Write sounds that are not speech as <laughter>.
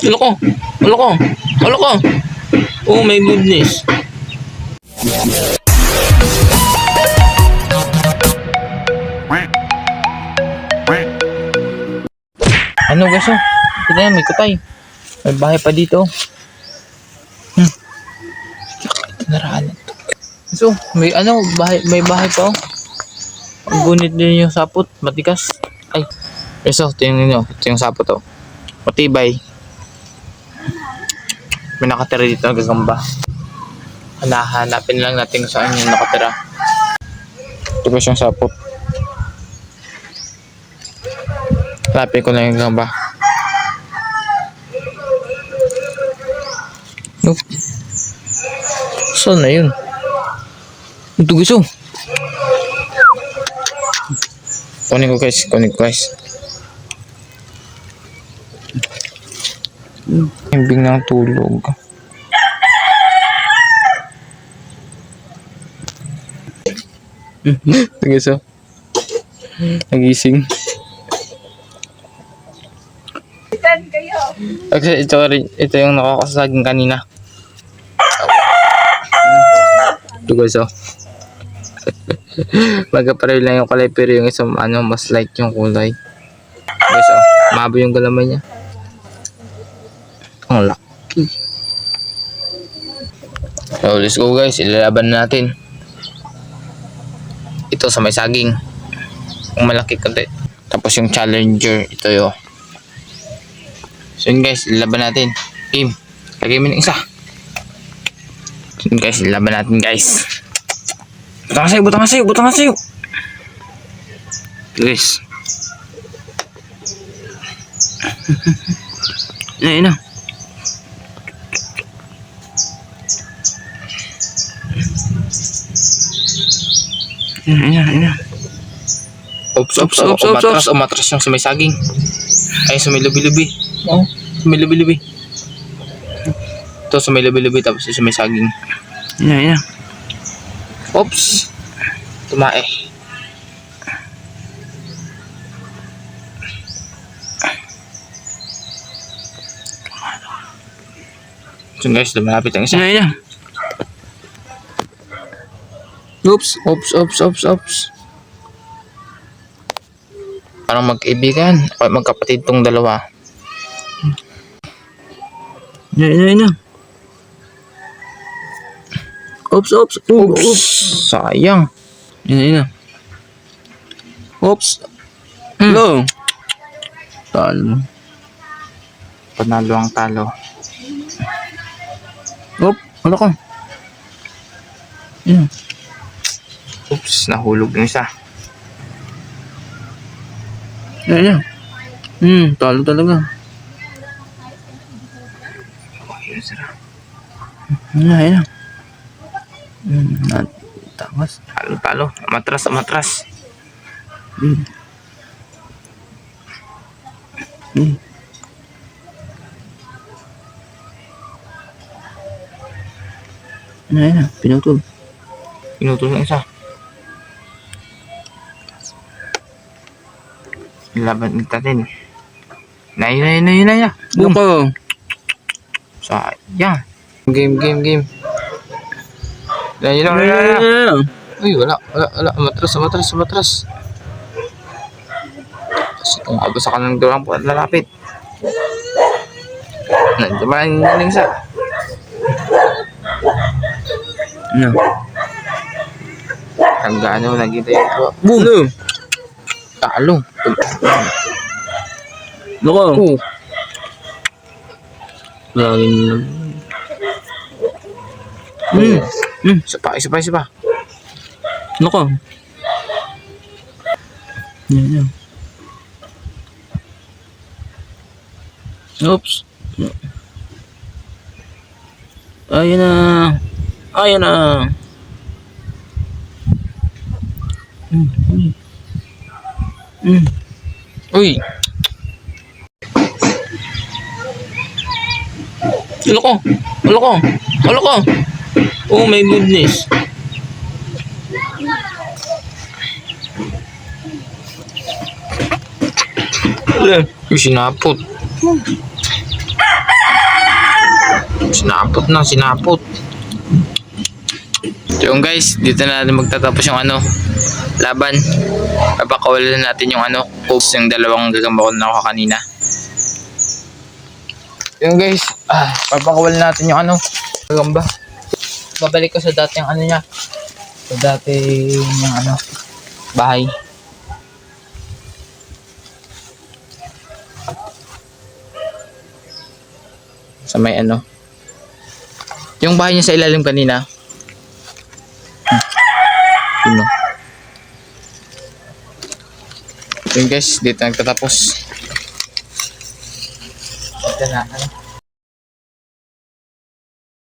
Ano ko? Ano ko? Ano ko? Oh my goodness. Ano guys oh? Ito na may kutay. May bahay pa dito. Hmm. Naraan. So, may ano, bahay, may bahay pa oh. Ang gunit din yung sapot, matikas. Ay. Eso, tingnan nyo. Ito yung sapot oh. Matibay. May nakatira dito na gagamba. Hanahanapin lang natin saan yung nakatira. Ito ba siyang sapot? Hanapin ko lang yung gagamba. Oh. Saan na yun? Ito gusto. Kunin ko guys, kunin ko guys. Himbing ng tulog. Sige so. Nagising. Actually, ito, rin- ito yung nakakasaging kanina. Ito guys oh. <laughs> Magkapareho lang yung kulay pero yung isang ano mas light yung kulay. Guys oh, mabo yung galamay niya. Ang laki. So let's go guys, ilalaban na natin. Ito sa may saging. Ang malaki konti. Tapos yung challenger, ito yo. So yun guys, ilalaban natin. Game, lagay mo isa. So yun guys, ilalaban natin guys. Butang sa'yo, butang sa'yo, butang sa'yo. Guys. <laughs> Ayun na. Ayun, ayun, ayun. Ops, ops, ops, ops, ops. Umatras yung sa may saging. Ay, sa may lubi-lubi. Oo, sa may lubi-lubi. Ito sa may lubi-lubi tapos sa may saging. Ayun, ayun. Oops. Tumae. So guys, lumalapit ang isa. Ayun, ayun. Oops, oops, oops, oops, oops. Parang magkaibigan. O magkapatid tong dalawa. Ayun, ayun, ayun. Oops, oops, oops, oops. Sayang. Yan, yan. Oops. Hello. Talo. Panalo ang talo. Oop, ano ka? Yan. Oops, nahulog yung isa. Yan, yan. Hmm, talo talaga. Oh, yun sarap. Yan, yan. Hmm, nat- tawas. Talo, talo. Amatras, amatras. Hmm. Hmm. Ano yan? Pinutol. Pinutol ng isa. Laban natin. Nay, nay, nay, nay, nay. Boom. Ako. Sayang. Game, game, game. Nay, nay, nay, nay. Uy, wala, wala, wala. Matras, matras, matras. Kasi kung abasa ka ng durang po at lalapit. Nandiyan ba yung yung isa? Ano? Ang gaano nagkita yung po. Boom! Talo. Ako. Oh. Laging lang. Hmm. Hmm. Isa pa, isa pa, isa pa. Ako. Yan, yan. Oops. Ayun na. Ayun na. Mm, mm. Uy. Ano ko? Ano ko? Ano ko? Oh my goodness. Uy, sinapot. Sinapot na, sinapot. Yung guys, dito na natin magtatapos yung ano, laban. Papakawalan natin yung ano, hopes yung dalawang gagamba ko na ako kanina. Yung guys, ah, papakawalan natin yung ano, gagamba. Babalik ko sa dating ano niya. Sa dating yung ano, bahay. Sa may ano. Yung bahay niya sa ilalim kanina. Yun no. Yun guys, dito nagtatapos. Dito na, ano.